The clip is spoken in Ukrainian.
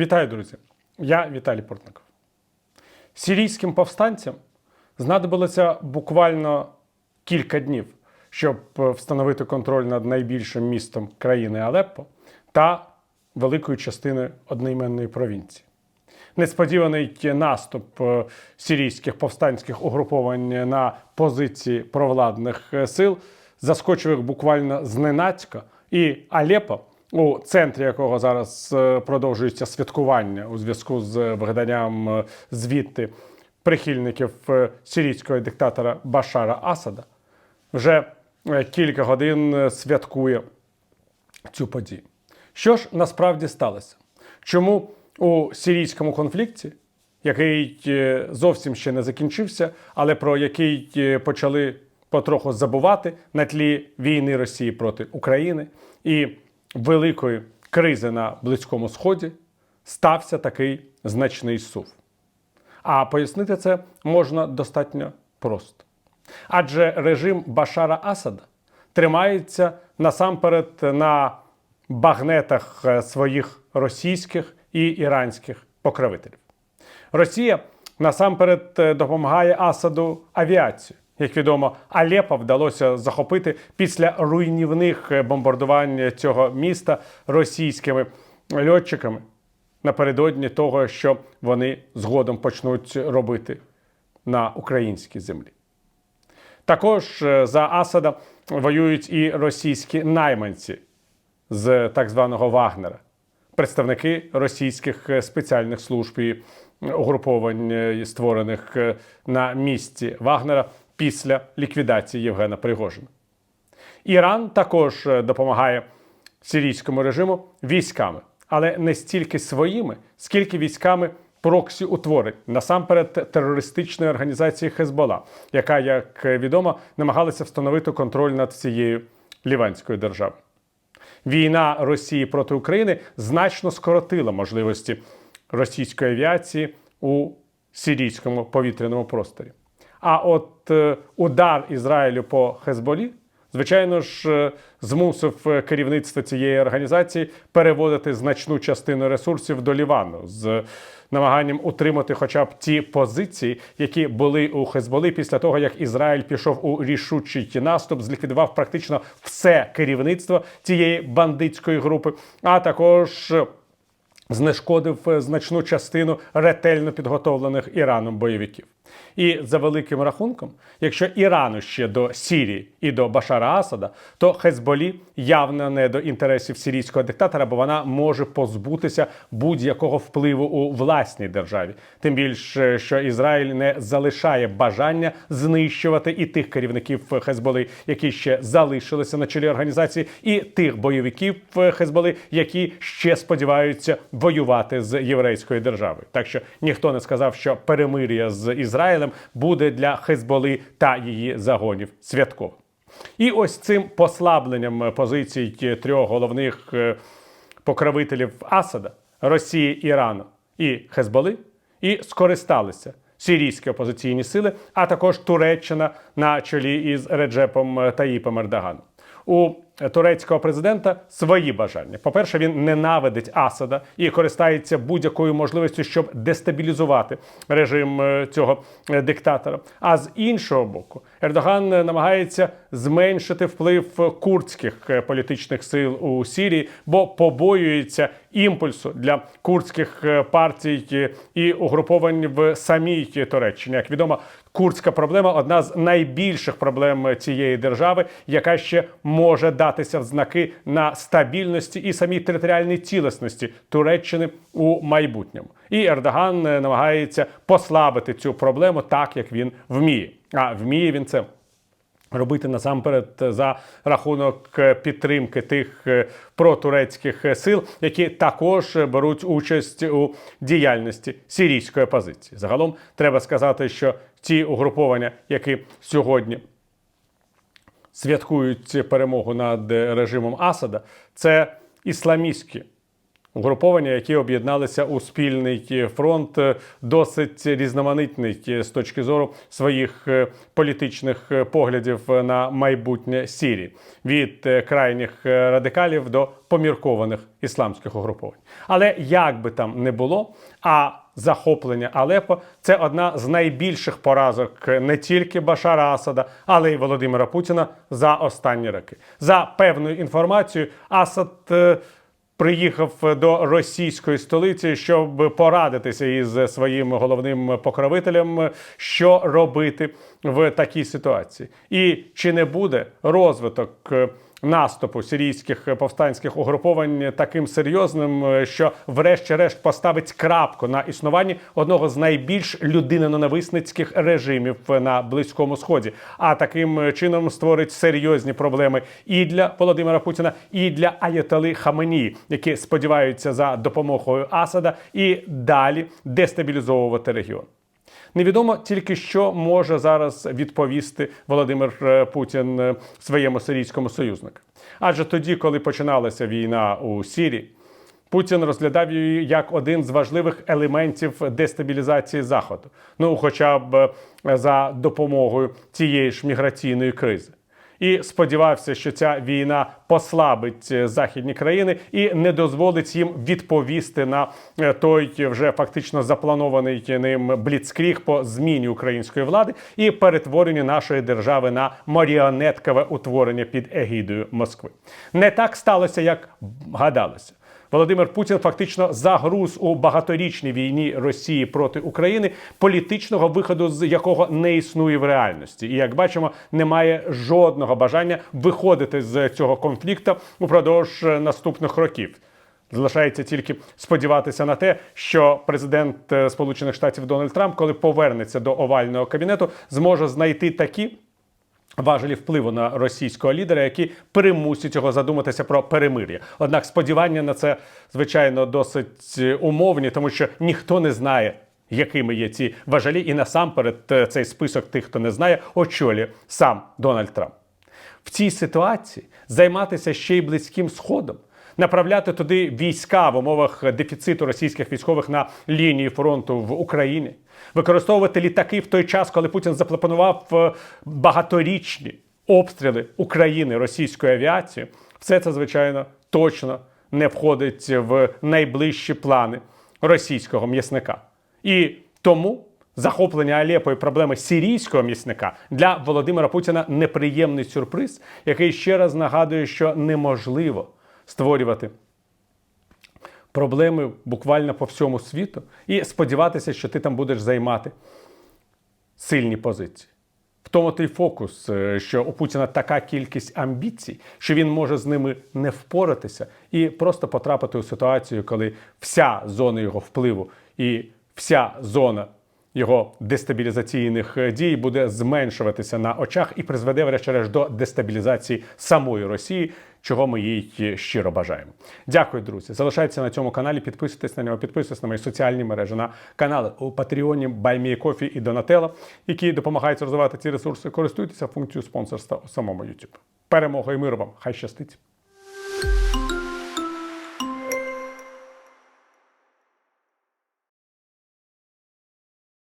Вітаю, друзі! Я Віталій Портников. Сирійським повстанцям знадобилося буквально кілька днів, щоб е, встановити контроль над найбільшим містом країни Алеппо та великою частиною одноіменної провінції. Несподіваний наступ е, сирійських повстанських угруповань на позиції провладних е, сил заскочив їх буквально зненацька, і Алеппо, у центрі якого зараз е, продовжується святкування у зв'язку з вигнанням е, звідти прихильників е, сирійського диктатора Башара Асада, вже е, кілька годин е, святкує цю подію. Що ж насправді сталося? Чому у сирійському конфлікті, який е, зовсім ще не закінчився, але про який е, почали потроху забувати на тлі війни Росії проти України і великої кризи на Близькому Сході, стався такий значний сув? А пояснити це можна достатньо просто. Адже режим Башара Асада тримається насамперед на багнетах е, своїх російських і іранських покровителів. Росія насамперед е, допомагає Асаду авіацією. Як відомо, Алеппо вдалося захопити після руйнівних е, бомбардувань цього міста російськими льотчиками напередодні того, що вони згодом почнуть робити на українській землі. Також е, за Асада воюють і російські найманці з так званого Вагнера, представники російських е, спеціальних служб і угруповань, створених на місці Вагнера після ліквідації Євгена Пригожина. Іран також е, допомагає сирійському режиму військами, але не стільки своїми, скільки військами проксі утворень, насамперед терористичної організації Хезбола, яка, як відомо, намагалася встановити контроль над всією ліванською державою. Війна Росії проти України значно скоротила можливості російської авіації у сирійському повітряному просторі. А от е, удар Ізраїлю по Хезболі, звичайно ж, е, змусив е, керівництво цієї організації переводити значну частину ресурсів до Лівану з намаганням утримати хоча б ті позиції, які були у Хезболи після того, як Ізраїль пішов у рішучий наступ, зліквідував практично все керівництво цієї бандитської групи, а також знешкодив значну частину ретельно підготовлених Іраном бойовиків. І за великим рахунком, якщо Ірану ще до Сірії і до Башара Асада, то Хезболі явно не до інтересів сирійського диктатора, бо вона може позбутися будь-якого впливу у власній державі. Тим більше, що Ізраїль не залишає бажання знищувати і тих керівників Хезболи, які ще залишилися на чолі організації, і тих бойовиків Хезболи, які ще сподіваються воювати з єврейською державою. Так що ніхто не сказав, що перемир'я з Ізраїлем буде для Хезболи та її загонів святковим. І ось цим послабленням позицій трьох головних е, покровителів Асада Росії, Ірану і Хезболи, і скористалися сирійські опозиційні сили, а також Туреччина на чолі із Реджепом Таїпом Ердоганом. У турецького президента свої бажання. По-перше, він ненавидить Асада і користається будь-якою можливістю, щоб дестабілізувати режим е, цього е, диктатора. А з іншого боку, Ердоган намагається зменшити вплив курдських е, політичних сил у Сирії, бо побоюється імпульсу для курдських партій і угруповань в самій Туреччині. Як відомо, курдська проблема одна з найбільших проблем цієї держави, яка ще може датися в знаки на стабільності і самій територіальній цілісності Туреччини у майбутньому. І Ердоган е, намагається послабити цю проблему так, як він вміє. А вміє він це робити насамперед за рахунок е, підтримки тих е, протурецьких сил, які також беруть участь у діяльності сирійської опозиції. Загалом треба сказати, що ті угруповання, які сьогодні святкують перемогу над режимом Асада, це ісламістські Угруповання, які об'єдналися у спільний фронт, досить різноманітний з точки зору своїх е, політичних е, поглядів на майбутнє Сірії від е, крайніх радикалів до поміркованих ісламських угруповань. Але як би там не було, а захоплення Алепо це одна з найбільших поразок не тільки Башара Асада, але й Володимира Путіна за останні роки. За певною інформацією, Асад. е, приїхав до російської столиці, щоб порадитися із своїм головним покровителем, що робити в такій ситуації, і чи не буде розвиток е, наступу сирійських повстанських угруповань таким серйозним, е, що врешті-решт поставить крапку на існуванні одного з найбільш людиноненависницьких режимів на близькому сході, а таким чином створить серйозні проблеми і для Володимира Путіна, і для Аятали Хаменії, які сподіваються за допомогою Асада і далі дестабілізовувати регіон. Невідомо тільки що може зараз відповісти Володимир е, Путін е, своєму сирійському союзнику. Адже тоді, коли починалася війна у Сірії, Путін розглядав її як один з важливих елементів дестабілізації Заходу. Ну, хоча б е, за допомогою цієї ж міграційної кризи. І сподівався, що ця війна послабить е, західні країни і не дозволить їм відповісти на е, той вже фактично запланований ним бліцкріг по зміні української влади і перетворенню нашої держави на маріонеткове утворення під егідою Москви. Не так сталося, як гадалося. Володимир Путін фактично загруз у багаторічній війні Росії проти України, політичного виходу з якого не існує в реальності, і як бачимо, немає жодного бажання виходити з цього конфлікту упродовж е, наступних років. Залишається тільки сподіватися на те, що президент е, Сполучених Штатів Дональд Трамп, коли повернеться до овального кабінету, зможе знайти такі важелі впливу на російського лідера, які примусять його задуматися про перемир'я. Однак сподівання на це, звичайно, досить е, умовні, тому що ніхто не знає. Якими є ці важелі, і насамперед е, цей список тих, хто не знає, очолює сам Дональд Трамп. В цій ситуації займатися ще й близьким сходом, направляти туди війська в умовах дефіциту російських військових на лінії фронту в Україні, використовувати літаки в той час, коли Путін запропонував е, багаторічні обстріли України російською авіацією, все це звичайно точно не входить в найближчі плани російського м'ясника. І тому захоплення Алепо і проблеми сирійського м'ясника для Володимира Путіна неприємний сюрприз, який ще раз нагадує, що неможливо створювати проблеми буквально по всьому світу і сподіватися, що ти там будеш займати сильні позиції. В тому той фокус, е, що у Путіна така кількість амбіцій, що він може з ними не впоратися і просто потрапити у ситуацію, коли вся зона його впливу і вся зона його дестабілізаційних е, дій буде зменшуватися на очах і призведе, врешті-решт, до дестабілізації самої Росії, чого ми їй щиро бажаємо. Дякую, друзі. Залишайтеся на цьому каналі, підписуйтесь на нього, підписуйтесь на мої соціальні мережі, на канали у Патреоні, Баймієкофі і Донателло, які допомагають розвивати ці ресурси. Користуйтеся функцією спонсорства у самому YouTube. Перемога і миру вам! Хай щастить!